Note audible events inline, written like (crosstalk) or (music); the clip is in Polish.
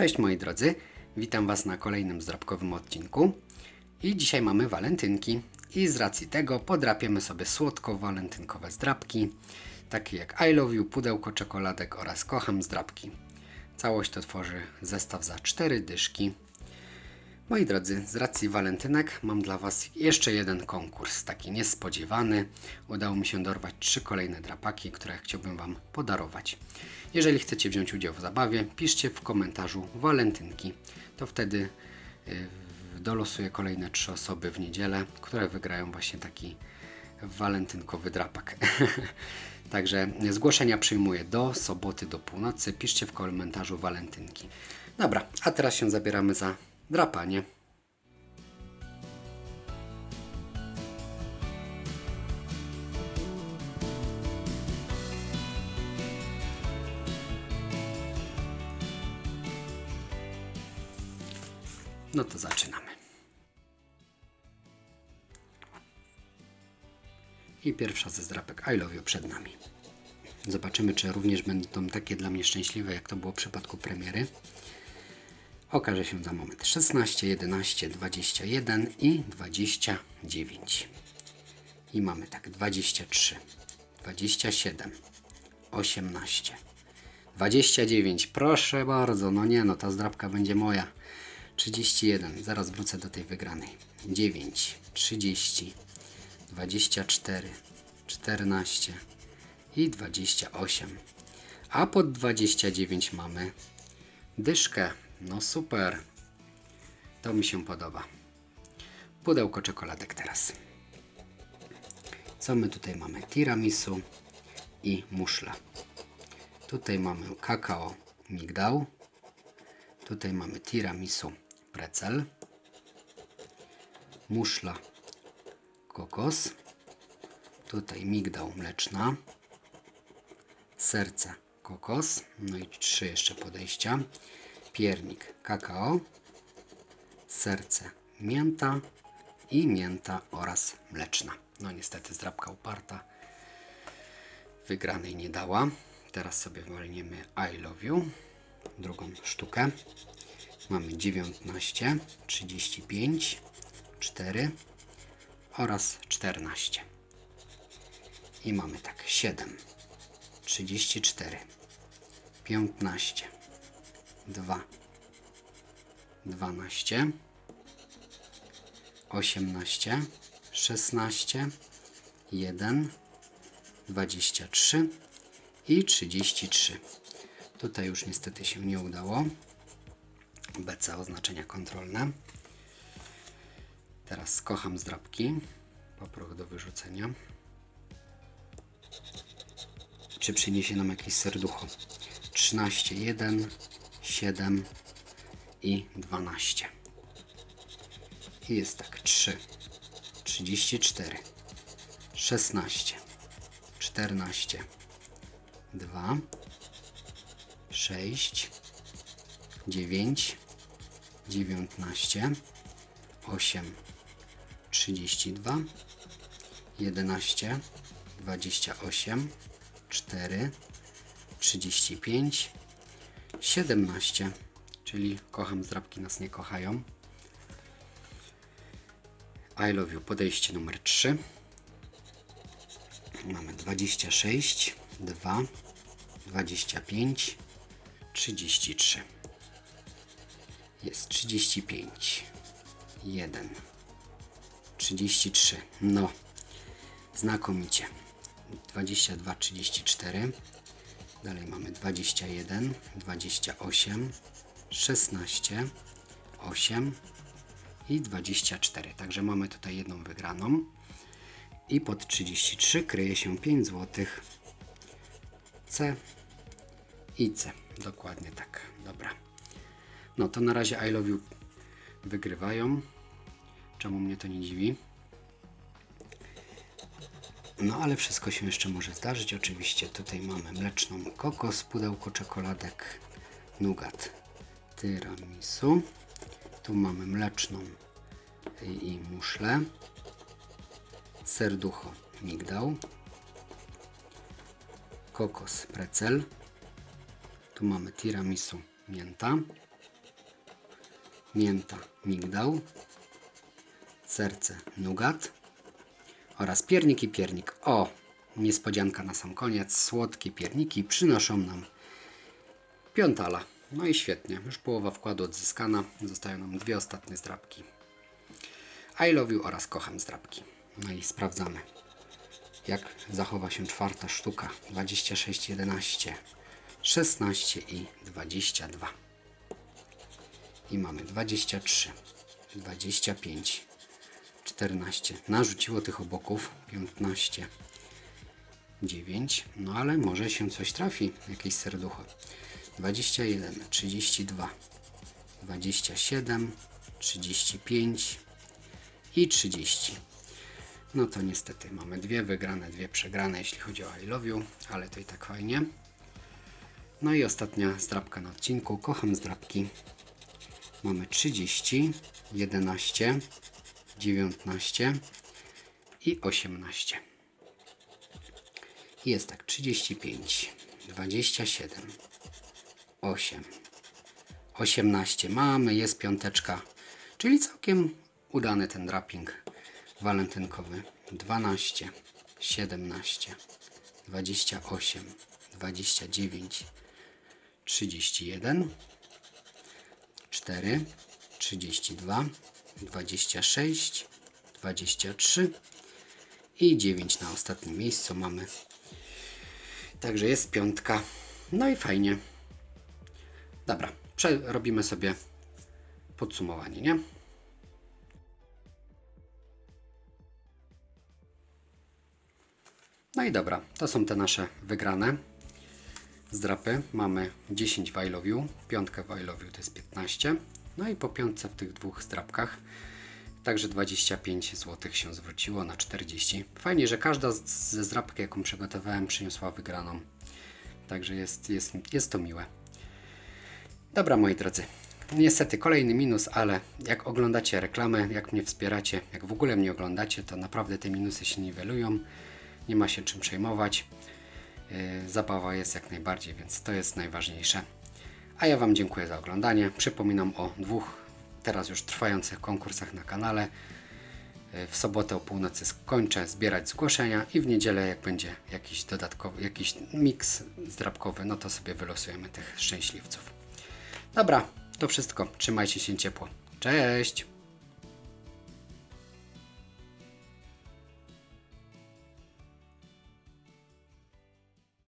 Cześć moi drodzy, witam Was na kolejnym zdrabkowym odcinku. I dzisiaj mamy walentynki. I z racji tego podrapiemy sobie słodko-walentynkowe zdrabki, takie jak I love you, pudełko czekoladek oraz kocham zdrabki. Całość to tworzy zestaw za 4 dyszki. Moi drodzy, z racji walentynek mam dla Was jeszcze jeden konkurs, taki niespodziewany. Udało mi się dorwać trzy kolejne drapaki, które chciałbym Wam podarować. Jeżeli chcecie wziąć udział w zabawie, piszcie w komentarzu walentynki. To wtedy y, dolosuję kolejne trzy osoby w niedzielę, które wygrają właśnie taki walentynkowy drapak. (laughs) Także zgłoszenia przyjmuję do soboty do północy. Piszcie w komentarzu walentynki. Dobra, a teraz się zabieramy za drapanie. No to zaczynamy. I pierwsza ze zdrapek I love you przed nami. Zobaczymy, czy również będą takie dla mnie szczęśliwe, jak to było w przypadku premiery. Okaże się za moment. 16, 11, 21 i 29. I mamy tak 23, 27, 18, 29. Proszę bardzo, no nie, no ta zdrabka będzie moja. 31, zaraz wrócę do tej wygranej. 9, 30, 24, 14 i 28. A pod 29 mamy dyszkę. No super. To mi się podoba. Pudełko czekoladek teraz. Co my tutaj mamy? Tiramisu i muszla. Tutaj mamy kakao migdał. Tutaj mamy tiramisu precel. Muszla kokos. Tutaj migdał mleczna. Serce kokos. No i trzy jeszcze podejścia. Piernik kakao. Serce mięta i mięta oraz mleczna. No niestety zdrabka uparta. Wygranej nie dała. Teraz sobie walniemy I love you. Drugą sztukę. Mamy 19, 35, 4 oraz 14. I mamy tak 7, 34, 15, 2, 12, 18, 16, 1, 23 i 33. Tutaj już niestety się nie udało. BC oznaczenia kontrolne. Teraz kocham zdrabki. Poproch do wyrzucenia. Czy przyniesie nam jakieś serducho? 13, 1, 7 i 12. I jest tak 3, 34, 16, 14, 2, 6, 9, 19, 8, 32, 11, 28, 4, 35, 17, czyli kocham zdrabki nas nie kochają. I love you, podejście numer 3. Mamy 26, 2, 25, 33. Jest 35, 1, 33. No, znakomicie. 22, 34. Dalej mamy 21, 28, 16, 8 i 24. Także mamy tutaj jedną wygraną. I pod 33 kryje się 5 zł. C i C. Dokładnie tak. Dobra. No to na razie I love you wygrywają. Czemu mnie to nie dziwi? No ale wszystko się jeszcze może zdarzyć. Oczywiście tutaj mamy mleczną kokos, pudełko czekoladek, nugat, tiramisu. Tu mamy mleczną i, muszlę, serducho, migdał, kokos, precel. Tu mamy tiramisu, mięta, mięta, migdał, serce, nugat oraz piernik i piernik. O, niespodzianka na sam koniec. Słodkie pierniki przynoszą nam piątala. No i świetnie, już połowa wkładu odzyskana. Zostają nam dwie ostatnie zdrabki. I love you oraz kocham zdrabki. No i sprawdzamy, jak zachowa się czwarta sztuka. 26, 11, 16 i 22. I mamy 23, 25, 14. Narzuciło tych oboków 15, 9. No ale może się coś trafi, jakieś serducho. 21, 32, 27, 35 i 30. No to niestety mamy dwie wygrane, dwie przegrane, jeśli chodzi o I love you, ale to i tak fajnie. No i ostatnia zdrabka na odcinku. Kocham zdrabki. Mamy 30, 11, 19 i 18. I jest tak 35, 27, 8, 18. Mamy, jest piąteczka, czyli całkiem udany ten draping walentynkowy. 12, 17, 28, 29, 31, 4, 32, 26, 23 i 9 na ostatnim miejscu mamy. Także jest piątka. No i fajnie. Dobra, robimy sobie podsumowanie, nie? No i dobra, to są te nasze wygrane zdrapy. Mamy 10 w I love you, piątkę w I love you to jest 15. No i po piątce w tych dwóch zdrapkach także 25 zł się zwróciło na 40. Fajnie, że każda ze zdrapek, jaką przygotowałem, przyniosła wygraną. Także jest, jest, jest to miłe. Dobra, moi drodzy. Niestety kolejny minus, ale jak oglądacie reklamę, jak mnie wspieracie, jak w ogóle mnie oglądacie, to naprawdę te minusy się niwelują. Nie ma się czym przejmować. Yy, Zabawa jest jak najbardziej, więc to jest najważniejsze. A ja Wam dziękuję za oglądanie. Przypominam o dwóch teraz już trwających konkursach na kanale. W sobotę o północy skończę zbierać zgłoszenia i w niedzielę jak będzie jakiś dodatkowy, jakiś miks zdrabkowy, no to sobie wylosujemy tych szczęśliwców. Dobra, to wszystko. Trzymajcie się ciepło. Cześć!